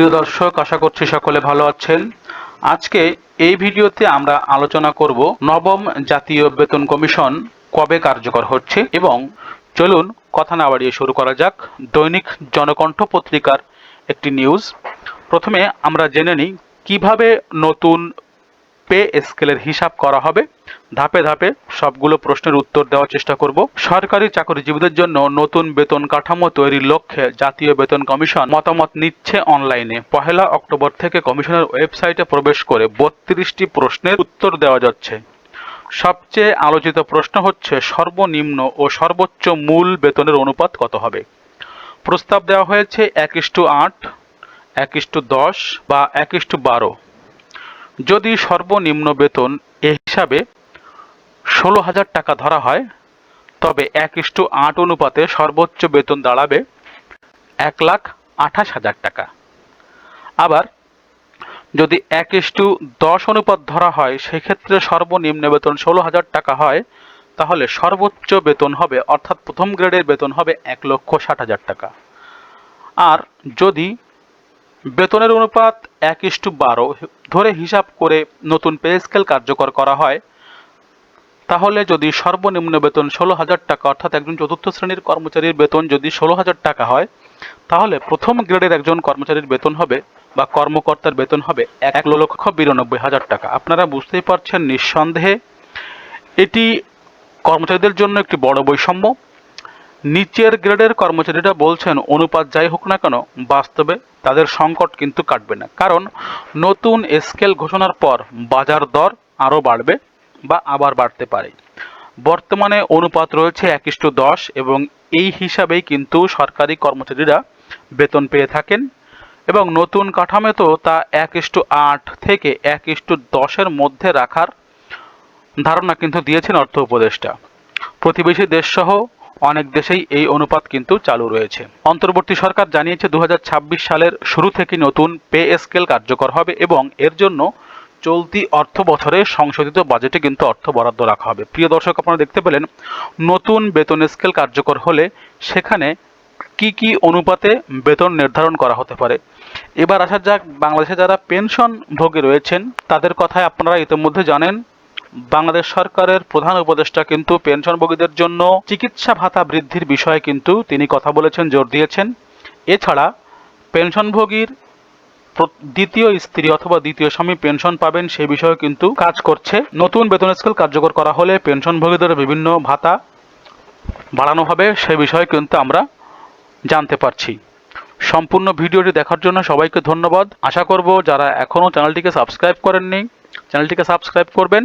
প্রিয় দর্শক, আশা করছি সকলে ভালো আছেন। আজকে এই ভিডিওতে আমরা আলোচনা করব নবম জাতীয় বেতন কমিশন কবে কার্যকর হচ্ছে এবং চলুন কথা না বাড়িয়ে শুরু করা যাক। দৈনিক জনকণ্ঠ পত্রিকার একটি নিউজ। প্রথমে আমরা জেনে নিই, কীভাবে নতুন পে স্কেলের হিসাব করা হবে। ধাপে ধাপে সবগুলো প্রশ্নের উত্তর দেওয়ার চেষ্টা করব। সরকারি চাকরিজীবীদের জন্য নতুন বেতন কাঠামো তৈরির লক্ষ্যে জাতীয় বেতন কমিশন মতামত নিচ্ছে অনলাইনে। পহেলা অক্টোবর থেকে কমিশনের ওয়েবসাইটে প্রবেশ করে বত্রিশটি প্রশ্নের উত্তর দেওয়া যাচ্ছে। সবচেয়ে আলোচিত প্রশ্ন হচ্ছে, সর্বনিম্ন ও সর্বোচ্চ মূল বেতনের অনুপাত কত হবে? প্রস্তাব দেওয়া হয়েছে এক ইস্টু আট এক ইস্টু দশ বা এক ইস্টু বারো। যদি সর্বনিম্ন বেতন এ হিসাবে ষোলো হাজার টাকা ধরা হয়, তবে এক ইস্টু আট অনুপাতে সর্বোচ্চ বেতন দাঁড়াবে এক লাখ আঠাশ হাজার টাকা। আবার যদি এক ইস্টু দশ অনুপাত ধরা হয়, সেক্ষেত্রে সর্বনিম্ন বেতন ষোলো হাজার টাকা হয়, তাহলে সর্বোচ্চ বেতন হবে, অর্থাৎ প্রথম গ্রেডের বেতন হবে এক লক্ষ ষাট হাজার টাকা। আর যদি বেতনের অনুপাত এক ইস্টু বারো। ধরে হিসাব করে নতুন পে স্কেল কার্যকর করা হয়। তাহলে যদি সর্বনিম্ন বেতন ষোলো হাজার টাকা, অর্থাৎ একজন চতুর্থ শ্রেণির কর্মচারীর বেতন যদি ষোলো হাজার টাকা হয়, তাহলে প্রথম গ্রেডের একজন কর্মচারীর বেতন হবে বা কর্মকর্তার বেতন হবে এক লক্ষ বিরানব্বই হাজার টাকা। আপনারা বুঝতেই পারছেন নিঃসন্দেহে এটি কর্মচারীদের জন্য একটি বড় বৈষম্য। নিচের গ্রেডের কর্মচারীরা বলছেন, অনুপাত যাই হোক না কেন, বাস্তবে তাদের সংকট কিন্তু কাটবে না। কারণ নতুন স্কেল ঘোষণার পর বাজার দর আরও বাড়বে বা আবার বাড়তে পারে। বর্তমানে অনুপাত রয়েছে এক ইস্টু দশ এবং এই হিসাবেই কিন্তু সরকারি কর্মচারীরা বেতন পেয়ে থাকেন এবং নতুন কাঠামোতেও তা এক ইস্টু আট থেকে এক ইস্টু দশের মধ্যে রাখার ধারণা কিন্তু দিয়েছেন অর্থ উপদেষ্টা। প্রতিবেশী দেশসহ অনেক দেশেই এই অনুপাত কিন্তু চালু রয়েছে। অন্তর্বর্তী সরকার জানিয়েছে দু হাজার ছাব্বিশ সালের শুরু থেকে নতুন পে স্কেল কার্যকর হবে এবং এর জন্য চলতি অর্থ বছরে সংশোধিত বাজেটে কিন্তু অর্থ বরাদ্দ রাখা হবে। প্রিয় দর্শক, আপনারা দেখতে পেলেন, নতুন বেতন স্কেল কার্যকর হলে সেখানে কি কি অনুপাতে বেতন নির্ধারণ করা হতে পারে। এবার আসা যাক, বাংলাদেশে যারা পেনশন ভোগে রয়েছেন, তাদের কথায় আপনারা ইতিমধ্যে জানেন বাংলাদেশ সরকারের প্রধান উপদেষ্টা কিন্তু পেনশনভোগীদের জন্য চিকিৎসা ভাতা বৃদ্ধির বিষয়ে কিন্তু তিনি কথা বলেছেন, জোর দিয়েছেন। এছাড়া পেনশনভোগীর দ্বিতীয় স্ত্রী অথবা দ্বিতীয় স্বামী পেনশন পাবেন সে বিষয়ে কিন্তু কাজ করছে। নতুন বেতন স্কেল কার্যকর করা হলে পেনশনভোগীদের বিভিন্ন ভাতা বাড়ানো হবে, সে বিষয়ে কিন্তু আমরা জানতে পারছি। সম্পূর্ণ ভিডিওটি দেখার জন্য সবাইকে ধন্যবাদ। আশা করব যারা এখনও চ্যানেলটিকে সাবস্ক্রাইব করেননি, চ্যানেলটিকে সাবস্ক্রাইব করবেন।